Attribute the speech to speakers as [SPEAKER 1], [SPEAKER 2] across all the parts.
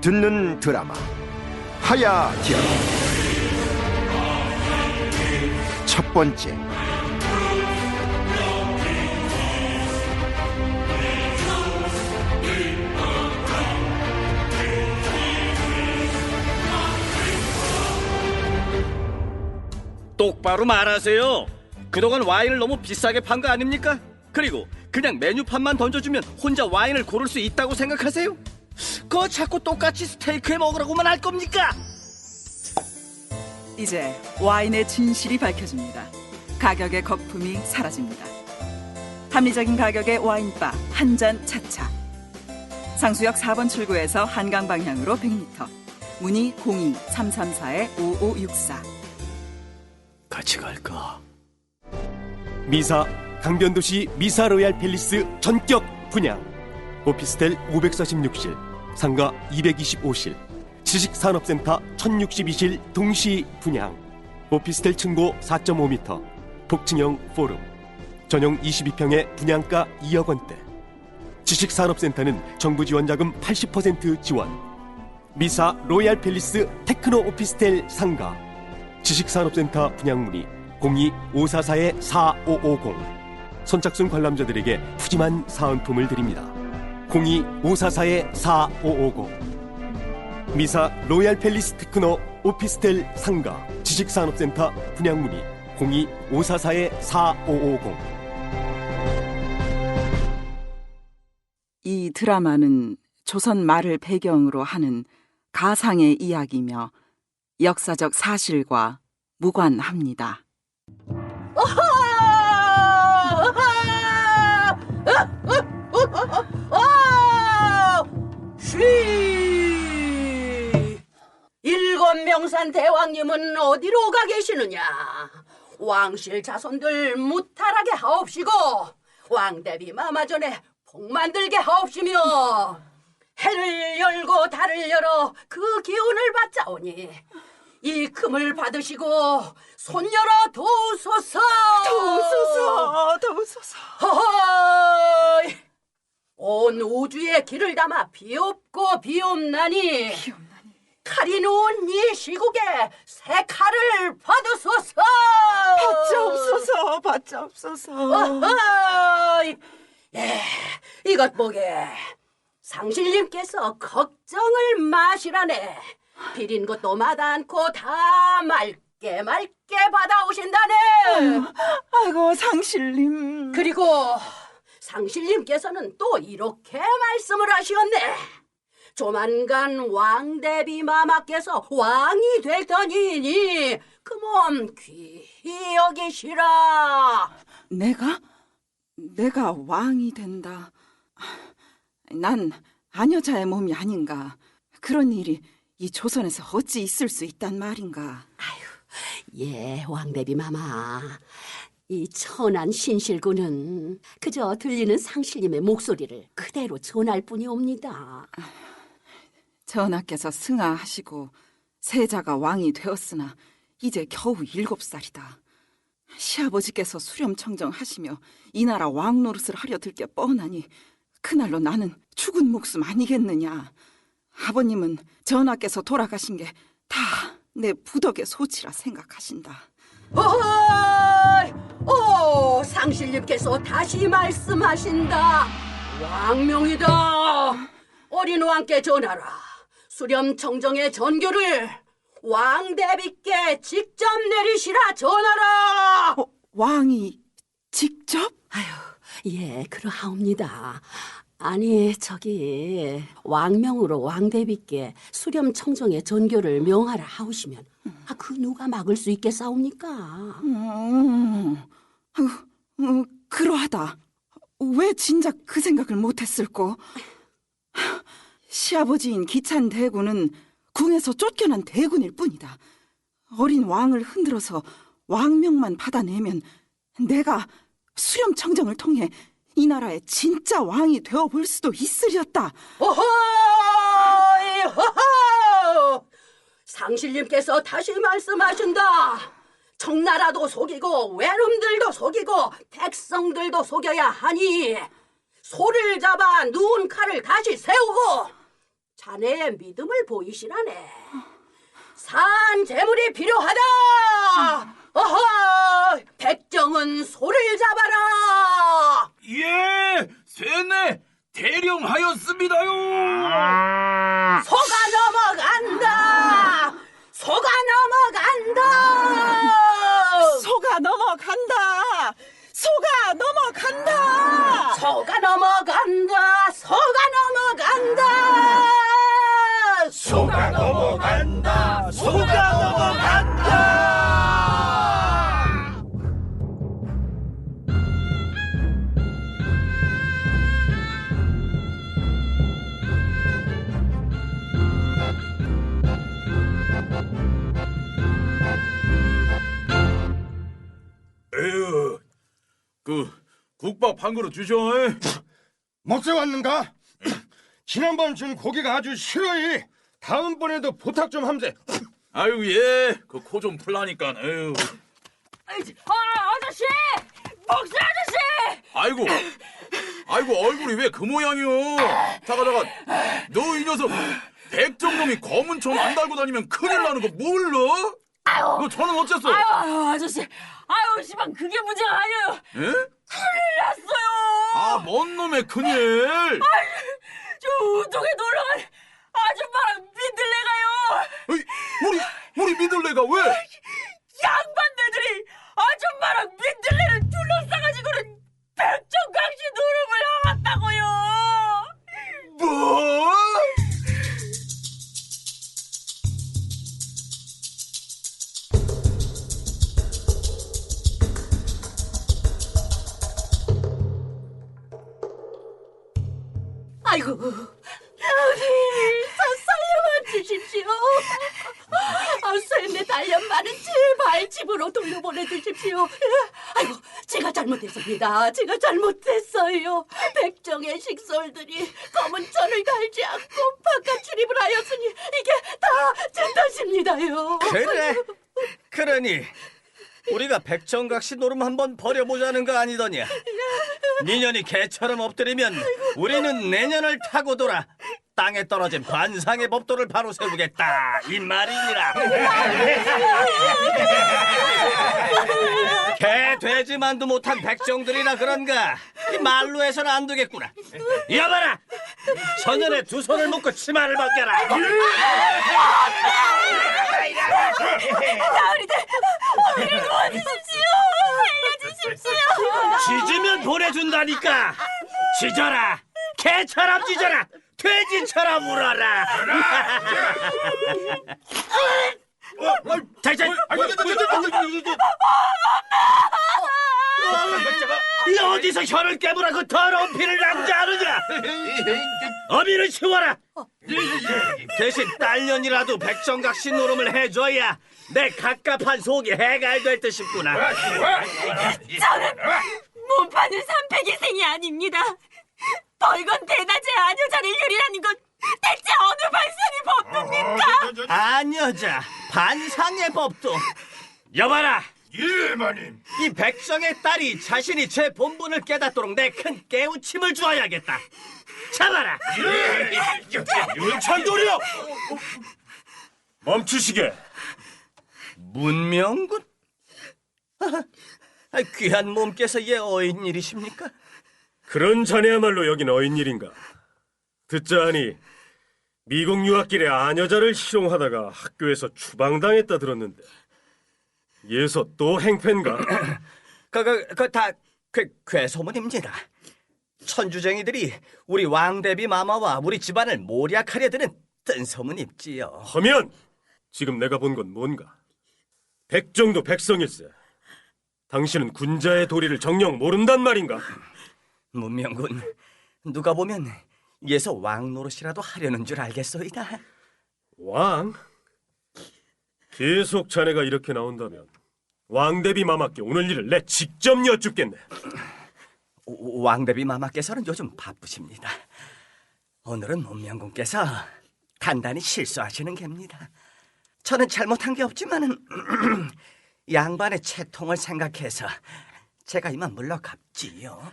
[SPEAKER 1] 듣는 드라마 하야 디어 첫 번째
[SPEAKER 2] 똑바로 말하세요. 그동안 와인을 너무 비싸게 판 거 아닙니까? 그리고 그냥 메뉴판만 던져주면 혼자 와인을 고를 수 있다고 생각하세요? 그거 자꾸 똑같이 스테이크에 먹으라고만 할 겁니까?
[SPEAKER 3] 이제 와인의 진실이 밝혀집니다. 가격의 거품이 사라집니다. 합리적인 가격의 와인바 한 잔 차차. 상수역 4번 출구에서 한강 방향으로 100m. 문의 02-334-5564.
[SPEAKER 2] 같이 갈까?
[SPEAKER 4] 미사 강변도시 미사 로얄 팰리스 전격 분양 오피스텔 546실 상가 225실 지식산업센터 1062실 동시 분양. 오피스텔 층고 4.5m 복층형 포럼. 전용 22평의 분양가 2억 원대. 지식산업센터는 정부 지원 자금 80% 지원. 미사 로얄 팰리스 테크노 오피스텔 상가. 지식산업센터 분양문의 02-544-4550 선착순 관람자들에게 푸짐한 사은품을 드립니다. 02-544-4550 미사 로얄 팰리스 테크노 오피스텔 상가 지식산업센터 분양문의 02-544-4550
[SPEAKER 3] 이 드라마는 조선 말을 배경으로 하는 가상의 이야기며 역사적 사실과 무관합니다.
[SPEAKER 5] 쉬! 일곱 명산 대왕님은 어디로 가 계시느냐? 왕실 자손들 무탈하게 하옵시고 왕대비 마마전에 복 만들게 하옵시며 해를 열고 달을 열어 그 기운을 받자오니 이 금을 받으시고 손 열어 도소서
[SPEAKER 3] 도우소서, 도우소서.
[SPEAKER 5] 허허이 온 우주에 길을 담아 비옵고 비옵나니 칼이 누운 이 시국에 새 칼을 받으소서!
[SPEAKER 3] 받자옵소서, 받자옵소서.
[SPEAKER 5] 어허이! 예, 이것 보게. 상실님께서 걱정을 마시라네. 비린 것도 마다 않고 다 맑게 맑게 받아오신다네.
[SPEAKER 3] 아이고, 상실님.
[SPEAKER 5] 그리고 상실님께서는 또 이렇게 말씀을 하시었네. 조만간 왕대비 마마께서 왕이 될 터니니 그몸 귀히 여기시라.
[SPEAKER 3] 내가? 내가 왕이 된다. 난 아녀자의 몸이 아닌가. 그런 일이 이 조선에서 어찌 있을 수 있단 말인가.
[SPEAKER 5] 예, 왕대비 마마. 이 천한 신실군은 그저 들리는 상실님의 목소리를 그대로 전할 뿐이옵니다.
[SPEAKER 3] 전하께서 승하하시고 세자가 왕이 되었으나 이제 겨우 일곱 살이다. 시아버지께서 수렴청정하시며 이 나라 왕 노릇을 하려 들 게 뻔하니 그날로 나는 죽은 목숨 아니겠느냐. 아버님은 전하께서 돌아가신 게 다 내 부덕의 소치라 생각하신다.
[SPEAKER 5] 어이! 오, 상실님께서 다시 말씀하신다. 왕명이다. 어린 왕께 전하라. 수렴 청정의 전교를 왕 대비께 직접 내리시라 전하라.
[SPEAKER 3] 어, 왕이 직접?
[SPEAKER 5] 아유, 예, 그러하옵니다. 아니, 저기 왕명으로 왕 대비께 수렴 청정의 전교를 명하라 하오시면 아, 그 누가 막을 수 있겠사옵니까?
[SPEAKER 3] 음, 아유, 음, 그러하다. 왜 진작 그 생각을 못했을꼬? 시아버지인 기찬 대군은 궁에서 쫓겨난 대군일 뿐이다. 어린 왕을 흔들어서 왕명만 받아내면 내가 수렴청정을 통해 이 나라의 진짜 왕이 되어볼 수도 있으렸다.
[SPEAKER 5] 호호! 상실님께서 다시 말씀하신다. 청나라도 속이고 외놈들도 속이고 백성들도 속여야 하니 소를 잡아 누운 칼을 다시 세우고 자네의 믿음을 보이시라네. 산 재물이 필요하다.
[SPEAKER 6] 한 그릇 주셔.
[SPEAKER 1] 먹세 왔는가? 지난번 준 고기가 아주 싫어이. 다음번에도 부탁 좀 함세.
[SPEAKER 6] 아유 예, 그 코 좀 풀라니까. 에휴.
[SPEAKER 7] 아, 아저씨! 목수 아저씨!
[SPEAKER 6] 아이고, 아이고 얼굴이 왜 그 모양이요? 잠깐 잠깐, 너이 녀석 백정놈이 검은 천안 달고 다니면 큰일 나는 거 몰라? 너 저는 어쨌어?
[SPEAKER 7] 아유, 아유, 아저씨. 아유, 시방 그게 문제가 아니에요.
[SPEAKER 6] 예?
[SPEAKER 7] 큰일 났어요.
[SPEAKER 6] 아, 뭔 놈의 큰일?
[SPEAKER 7] 저 우동에 놀러간 아줌마랑 민들레가요.
[SPEAKER 6] 어이, 우리 우리 믿을래가 왜?
[SPEAKER 5] 아이고, 아버지, 저 살려만 주십시오. 아, 쇠네 달련만은 제발 집으로 돌려보내 주십시오. 아이고, 제가 잘못했습니다. 제가 잘못했어요. 백정의 식솔들이 검은 천을 달지 않고 바깥 출입을 하였으니 이게 다 제 탓입니다요.
[SPEAKER 2] 그래. 그러니 우리가 백정각 시 노름 한번 버려보자는 거 아니더냐? 니년이 개처럼 엎드리면 우리는 내년을 타고 돌아 땅에 떨어진 관상의 법도를 바로 세우겠다 이 말이니라. 개 돼지만도 못한 백정들이라 그런가 이 말로 해서는 안 되겠구나. 여봐라, 천연에 두 손을 묶고 치마를 벗겨라.
[SPEAKER 7] 나으리들, 우리를 도와주십시오. 살려주십시오.
[SPEAKER 2] 짖으면 보내준다니까. 짖어라. 개처럼 짖어라. 돼지처럼 울어라 자, 자, 이 어디서 혀를 깨물어 그 더러운 피를 낭자하느냐 어미를 치워라 대신 딸년이라도 백정각시 노름을 해줘야 내 갑갑한 속이 해갈될 듯 싶구나
[SPEAKER 7] 저는 몸파는 삼패기생이 아닙니다. 벌건 대낮에 아녀자를 유리라는 건 대체 어느 발상의 법입니까?
[SPEAKER 2] 아녀자 반상의 법도 여봐라
[SPEAKER 6] 예, 마님.
[SPEAKER 2] 이 백성의 딸이 자신이 제 본분을 깨닫도록 내 큰 깨우침을 주어야겠다 잡아라
[SPEAKER 6] 윤찬돌이요. 멈추시게.
[SPEAKER 2] 문명군 아, 귀한 몸께서 얘 어인 일이십니까?
[SPEAKER 4] 그런 자네야말로 여긴 어인일인가? 듣자 하니 미국 유학길에 아녀자를 희롱하다가 학교에서 추방당했다 들었는데 예서 또 행패인가?
[SPEAKER 2] 그그그다 괴소문입니다 천주쟁이들이 우리 왕대비 마마와 우리 집안을 모략하려 드는 뜬소문입지요
[SPEAKER 4] 허면 지금 내가 본 건 뭔가? 백정도 백성일세. 당신은 군자의 도리를 정녕 모른단 말인가?
[SPEAKER 2] 문명군 누가 보면 예서 왕 노릇이라도 하려는 줄 알겠소이다
[SPEAKER 4] 왕? 계속 자네가 이렇게 나온다면 왕대비 마마께 오늘 일을 내 직접 여쭙겠네.
[SPEAKER 2] 오- 왕대비 마마께서는 요즘 바쁘십니다. 오늘은 문명군께서 단단히 실수하시는 겁니다. 저는 잘못한 게 없지만은 양반의 채통을 생각해서 제가 이만 물러갑지요.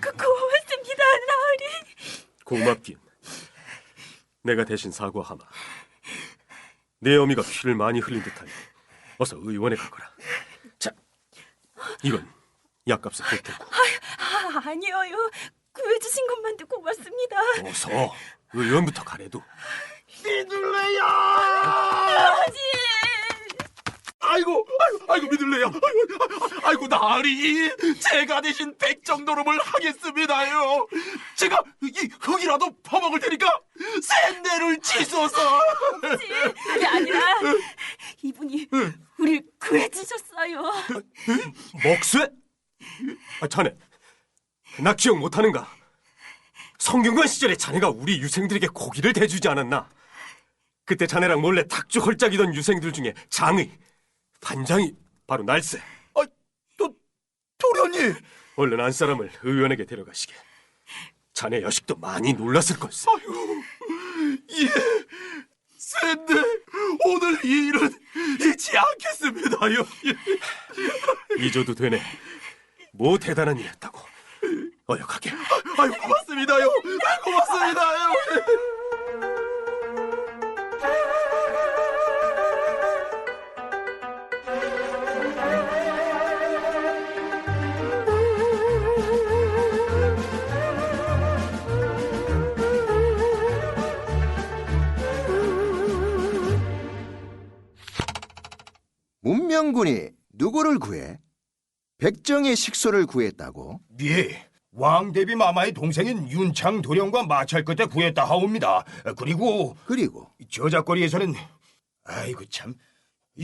[SPEAKER 7] 그, 고맙습니다, 나으리.
[SPEAKER 4] 고맙긴. 내가 대신 사과하마. 내 어미가 피를 많이 흘린 듯하니 어서 의원에 가거라. 자, 이건 약값을 보태고
[SPEAKER 7] 아, 아니에요. 구해주신 것만도 고맙습니다.
[SPEAKER 4] 어서 의원부터 가래도.
[SPEAKER 7] 아버지!
[SPEAKER 6] 아이고, 아이고, 아이고 믿을래요. 아이고, 아이고 나으리, 제가 대신 백정 노름을 하겠습니다요. 제가 이 흙이라도 퍼먹을 테니까 샌내를 치소서.
[SPEAKER 7] 그게 아니라 이분이 우리 구해주셨어요.
[SPEAKER 4] 먹쇠? 아, 자네, 나 기억 못하는가? 성균관 시절에 자네가 우리 유생들에게 고기를 대주지 않았나? 그때 자네랑 몰래 탁주 헐짝이던 유생들 중에 장의, 반장이 바로 날세.
[SPEAKER 6] 아, 도, 도련님.
[SPEAKER 4] 얼른 안 사람을 의원에게 데려가시게. 자네 여식도 많이 놀랐을 걸세.
[SPEAKER 6] 예, 샌내 오늘 이 일은 잊지 않겠습니다요. 예.
[SPEAKER 4] 잊어도 되네. 뭐 대단한 일 했다고. 어여하게.
[SPEAKER 6] 아유 고맙습니다요. 아, 고맙습니다요.
[SPEAKER 8] 문명군이 누구를 구해? 백정의 식소를 구했다고?
[SPEAKER 1] 예, 왕대비 마마의 동생인 윤창 도령과 마찰 끝에 구했다 하옵니다. 그리고
[SPEAKER 8] 그리고
[SPEAKER 1] 저작거리에서는 아이고 참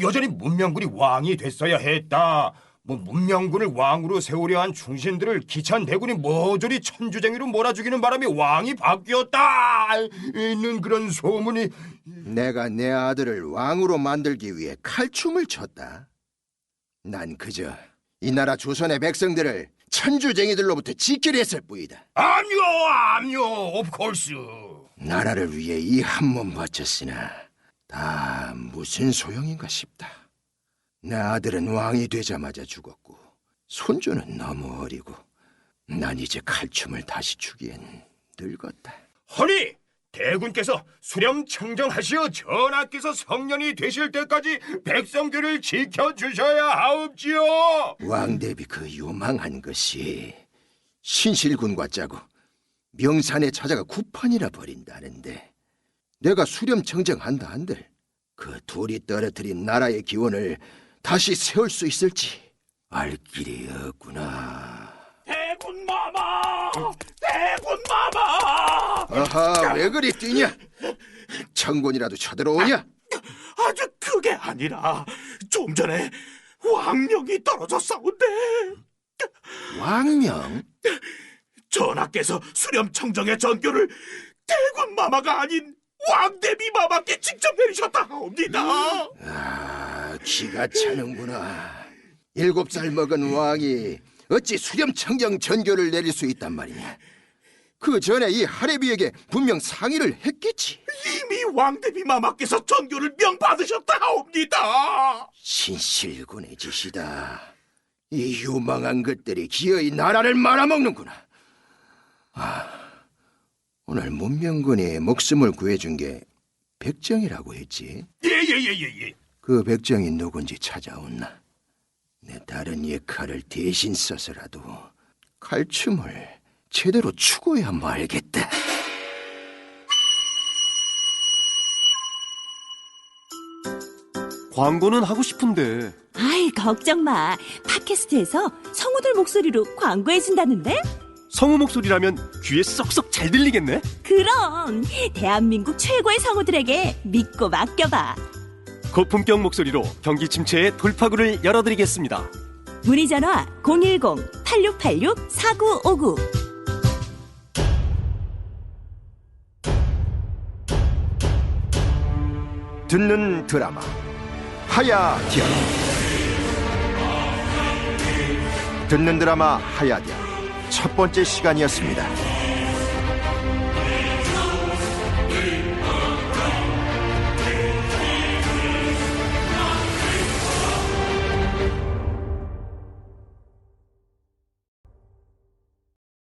[SPEAKER 1] 여전히 문명군이 왕이 됐어야 했다. 뭐 문명군을 왕으로 세우려 한 충신들을 기찬 대군이 모조리 천주쟁이로 몰아 죽이는 바람에 왕이 바뀌었다. 있는 그런 소문이
[SPEAKER 8] 내가 내 아들을 왕으로 만들기 위해 칼춤을 췄다. 난 그저 이 나라 조선의 백성들을 천주쟁이들로부터 지키려 했을 뿐이다.
[SPEAKER 1] 아니요, 아니요, 옵콜스.
[SPEAKER 8] 나라를 위해 이 한 몸 바쳤으나 다 무슨 소용인가 싶다. 내 아들은 왕이 되자마자 죽었고 손주는 너무 어리고 난 이제 칼춤을 다시 추기엔 늙었다.
[SPEAKER 1] 허니 대군께서 수렴 청정하시어 전하께서 성년이 되실 때까지 백성들을 지켜주셔야 하옵지요.
[SPEAKER 8] 왕대비 그 요망한 것이 신실군과 짜고 명산에 찾아가 구판이라 버린다는데 내가 수렴 청정한다 한들 그 둘이 떨어뜨린 나라의 기원을 다시 세울 수 있을지 알 길이 없구나.
[SPEAKER 6] 대군 마마, 대군 마마.
[SPEAKER 8] 아하 왜 그리 뛰냐? 청군이라도 쳐들어오냐?
[SPEAKER 6] 아주 그게 아니라 좀 전에 왕명이 떨어졌사온데
[SPEAKER 8] 왕명?
[SPEAKER 6] 전하께서 수렴 청정의 전교를 대군 마마가 아닌 왕대비 마마께 직접 내리셨다 하옵니다.
[SPEAKER 8] 아 기가 차는구나. 일곱 살 먹은 왕이 어찌 수렴 청정 전교를 내릴 수 있단 말이냐? 그 전에 이 하레비에게 분명 상의를 했겠지.
[SPEAKER 6] 이미 왕대비 마마께서 전교를 명받으셨다 하옵니다.
[SPEAKER 8] 신실군의 짓이다. 이 유망한 것들이 기어이 나라를 말아먹는구나. 아, 오늘 문명군이 목숨을 구해준 게 백정이라고 했지.
[SPEAKER 6] 예예예예 예.
[SPEAKER 8] 그 백정이 누군지 찾아온나. 내 다른 역할을 대신 써서라도 칼춤을 제대로 추고야 말겠다.
[SPEAKER 4] 광고는 하고 싶은데
[SPEAKER 9] 아이, 걱정 마. 팟캐스트에서 성우들 목소리로 광고해준다는데?
[SPEAKER 4] 성우 목소리라면 귀에 쏙쏙 잘 들리겠네.
[SPEAKER 9] 그럼! 대한민국 최고의 성우들에게 믿고 맡겨봐.
[SPEAKER 4] 고품격 목소리로 경기 침체의 돌파구를 열어드리겠습니다.
[SPEAKER 9] 문의 전화 010-8686-4959.
[SPEAKER 8] 듣는 드라마 하야디아 듣는 드라마 하야디아 첫 번째 시간이었습니다.